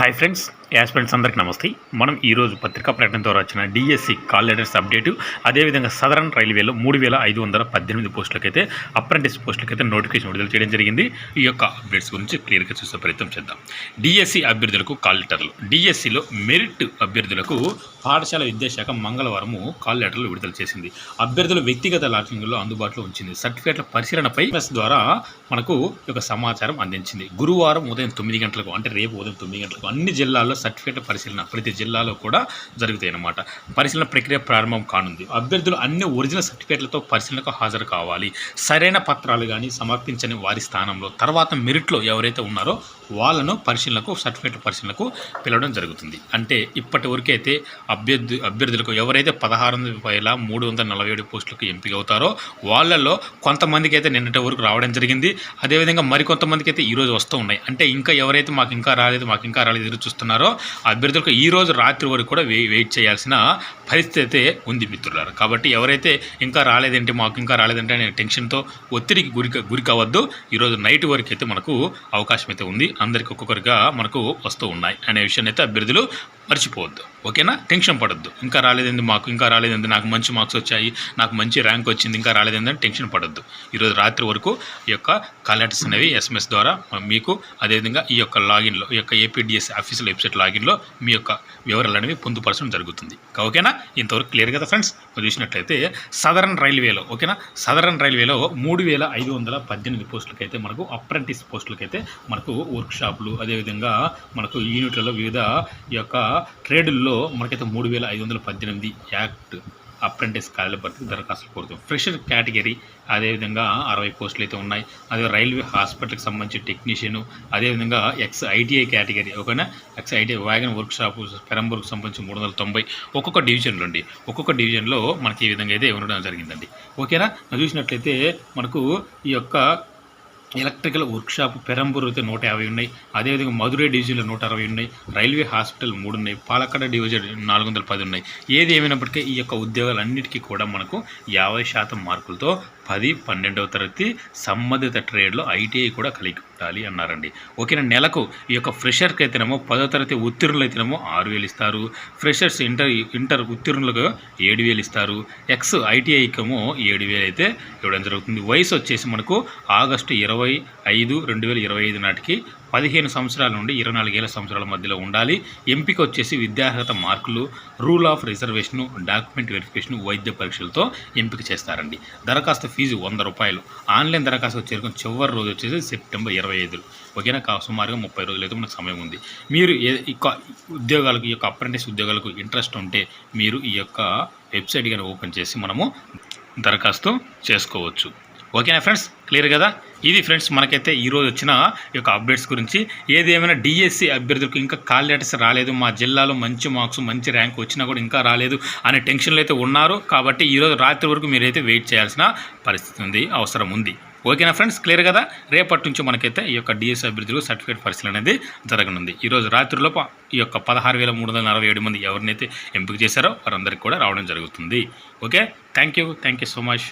Hi friends aspirants అందరికీ నమస్తే. మనం ఈరోజు పత్రికా ప్రకటన ద్వారా వచ్చిన డిఎస్సి కాల్ లెటర్స్ అప్డేటు అదేవిధంగా సదరన్ రైల్వేలో మూడు వేల ఐదు వందల పద్దెనిమిది పోస్టులకైతే అప్రెంటిస్ పోస్టులకైతే నోటిఫికేషన్ విడుదల చేయడం జరిగింది. ఈ యొక్క అప్డేట్స్ గురించి క్లియర్గా చూసే ప్రయత్నం చేద్దాం. డిఎస్సి అభ్యర్థులకు కాల్ లెటర్లు. డిఎస్సిలో మెరిట్ అభ్యర్థులకు పాఠశాల విద్యాశాఖ మంగళవారము కాల్ లెటర్లు విడుదల చేసింది. అభ్యర్థుల వ్యక్తిగత లాకింగ్లో అందుబాటులో ఉంచింది. సర్టిఫికేట్ల పరిశీలనపై ప్రెస్ ద్వారా మనకు ఈ యొక్క సమాచారం అందించింది. గురువారం ఉదయం తొమ్మిది గంటలకు అంటే రేపు ఉదయం తొమ్మిది గంటలకు అన్ని జిల్లాల్లో సర్టిఫికేట్ పరిశీలన ప్రతి జిల్లాలో కూడా జరుగుతాయి అన్నమాట పరిశీలన ప్రక్రియ ప్రారంభం కానుంది. అభ్యర్థులు అన్ని ఒరిజినల్ సర్టిఫికేట్లతో పరిశీలనకు హాజరు కావాలి. సరైన పత్రాలు కానీ సమర్పించని వారి స్థానంలో తర్వాత మెరిట్లో ఎవరైతే ఉన్నారో వాళ్ళను పరిశీలనకు సర్టిఫికేట్ పరిశీలనకు పిలవడం జరుగుతుంది. అంటే ఇప్పటి వరకైతే అభ్యర్థి అభ్యర్థులకు ఎవరైతే పదహారు వేల మూడు వందల నలభై ఏడు పోస్టులకు ఎంపిక అవుతారో వాళ్ళల్లో కొంతమందికి అయితే నిన్నటి వరకు రావడం జరిగింది. అదేవిధంగా మరికొంతమందికి అయితే ఈరోజు వస్తూ ఉన్నాయి. అంటే ఇంకా ఎవరైతే మాకు ఇంకా రాలేదు మాకు ఇంకా రాలేదు ఎదురు చూస్తున్నారో ఆ అభ్యర్థులకు ఈ రోజు రాత్రి వరకు కూడా వెయి వెయిట్ చేయాల్సిన పరిస్థితి అయితే ఉంది మిత్రులారు. కాబట్టి ఎవరైతే ఇంకా రాలేదంటే మాకు ఇంకా రాలేదంటే అనే టెన్షన్తో ఒత్తిడికి గురి గురి కావద్దు. ఈరోజు నైట్ వరకు అయితే మనకు అవకాశం అయితే ఉంది. అందరికి ఒక్కొక్కరిగా మనకు వస్తూ ఉన్నాయి అనే విషయాన్ని అయితే అభ్యర్థులు మర్చిపోవద్దు. ఓకేనా? టెన్షన్ పడద్దు. ఇంకా రాలేదండి మాకు ఇంకా రాలేదండి నాకు మంచి మార్క్స్ వచ్చాయి నాకు మంచి ర్యాంక్ వచ్చింది ఇంకా రాలేదండి టెన్షన్ పడద్దు. ఈరోజు రాత్రి వరకు ఈ యొక్క కాలెటర్స్ అనేవి ఎస్ఎంఎస్ ద్వారా మీకు అదేవిధంగా ఈ యొక్క లాగిన్లో ఈ యొక్క ఏపీడిఎస్ ఆఫీసుల వెబ్సైట్ లాగిన్లో మీ యొక్క వివరాలు అనేవి పొందుపరచడం జరుగుతుంది. ఓకేనా? ఇంతవరకు క్లియర్ కదా ఫ్రెండ్స్? మీరు చూసినట్లయితే సదరన్ రైల్వేలో ఓకేనా? సదరన్ రైల్వేలో మూడు వేల ఐదు వందల పద్దెనిమిది పోస్టులకైతే మనకు అప్రెంటిస్ పోస్టులకైతే మనకు వర్క్ షాపులు అదేవిధంగా మనకు యూనిట్లలో వివిధ ఈ యొక్క ట్రేడుల్లో మనకైతే మూడు వేల ఐదు వందల పద్దెనిమిది యాక్ట్ అప్రెంటిస్ ఖాళీల భర్తీకి దరఖాస్తులు కోరుతాం ఫ్రెషర్ కేటగిరీ అదేవిధంగా అరవై పోస్టులు అయితే ఉన్నాయి. అదే రైల్వే హాస్పిటల్కి సంబంధించి టెక్నీషియను అదేవిధంగా ఎక్స్ ఐటీఐ కేటగిరీ ఓకేనా? Ex ITI wagon workshop పెరంబూర్కి సంబంధించి మూడు వందల తొంభై ఒక్కొక్క డివిజన్లో అండి. ఒక్కొక్క డివిజన్లో మనకి ఈ విధంగా అయితే ఉండడం జరిగిందండి. ఓకేనా? చూసినట్లయితే మనకు ఈ యొక్క ఎలక్ట్రికల్ వర్క్షాప్ పెరంబూర్ అయితే నూట యాభై ఉన్నాయి. అదేవిధంగా మధురై డివిజన్లో నూట అరవై ఉన్నాయి. రైల్వే హాస్పిటల్ మూడు ఉన్నాయి. పాలక్కడ డివిజన్ నాలుగు వందల పది ఉన్నాయి. ఏది ఏమైనప్పటికీ ఈ యొక్క ఉద్యోగాలన్నిటికీ కూడా మనకు యాభై శాతం మార్కులతో పది పన్నెండవ తరగతి సంబంధిత ట్రేడ్లో ఐటీఐ కూడా కలిగి ఉండాలి అన్నారండి. ఓకేనా నెలకు ఈ యొక్క ఫ్రెషర్కి అయితేనేమో పదో తరగతి ఉత్తీర్ణులు అయితేనేమో ఆరు వేలు ఇస్తారు. ఫ్రెషర్స్ ఇంటర్ ఇంటర్ ఉత్తీర్ణులకు ఏడు వేలు ఇస్తారు. ఎక్స్ ఐటీఐకేమో ఏడు వేలు అయితే ఇవ్వడం జరుగుతుంది. వయసు వచ్చేసి మనకు ఆగస్టు ఇరవై ఐదు రెండు వేల ఇరవై ఐదు నాటికి పదిహేను సంవత్సరాల నుండి ఇరవై నాలుగేళ్ళ సంవత్సరాల మధ్యలో ఉండాలి. ఎంపిక వచ్చేసి విద్యార్హత మార్కులు rule of reservation document verification వైద్య పరీక్షలతో ఎంపిక చేస్తారండి. దరఖాస్తు ఫీజు వంద రూపాయలు. ఆన్లైన్ దరఖాస్తు చేరుకుని చివరి రోజు వచ్చేసి సెప్టెంబర్ ఇరవై ఐదు. ఓకేనా? కా సుమారుగా ముప్పై రోజులు అయితే మనకు సమయం ఉంది. మీరు ఏ ఉద్యోగాలకు ఈ యొక్క అప్రెంటిస్ ఉద్యోగాలకు ఇంట్రెస్ట్ ఉంటే మీరు ఈ యొక్క వెబ్సైట్ కానీ ఓపెన్ చేసి మనము దరఖాస్తు చేసుకోవచ్చు. ఓకేనా ఫ్రెండ్స్? క్లియర్ కదా? ఇది ఫ్రెండ్స్ మనకైతే ఈరోజు వచ్చిన ఈ యొక్క అప్డేట్స్ గురించి. ఏది ఏమైనా డిఎస్సి అభ్యర్థులకు ఇంకా కాల్ లెటర్స్ రాలేదు. మా జిల్లాలో మంచి మార్క్స్ మంచి ర్యాంక్ వచ్చినా కూడా ఇంకా రాలేదు అనే టెన్షన్లు అయితే ఉన్నారు. కాబట్టి ఈరోజు రాత్రి వరకు మీరైతే వెయిట్ చేయాల్సిన పరిస్థితి ఉంది అవసరం ఉంది. ఓకేనా ఫ్రెండ్స్? క్లియర్ కదా? రేపటి నుంచి మనకైతే ఈ యొక్క డిఎస్సి అభ్యర్థులు సర్టిఫికేట్ పరిశీలన అనేది జరగనుంది. ఈరోజు రాత్రిలోపు ఈ యొక్క పదహారు వేల మూడు వందల నలభై ఏడు మంది ఎవరినైతే ఎంపిక చేశారో వారందరికీ కూడా రావడం జరుగుతుంది. Okay? Thank you thank you so much.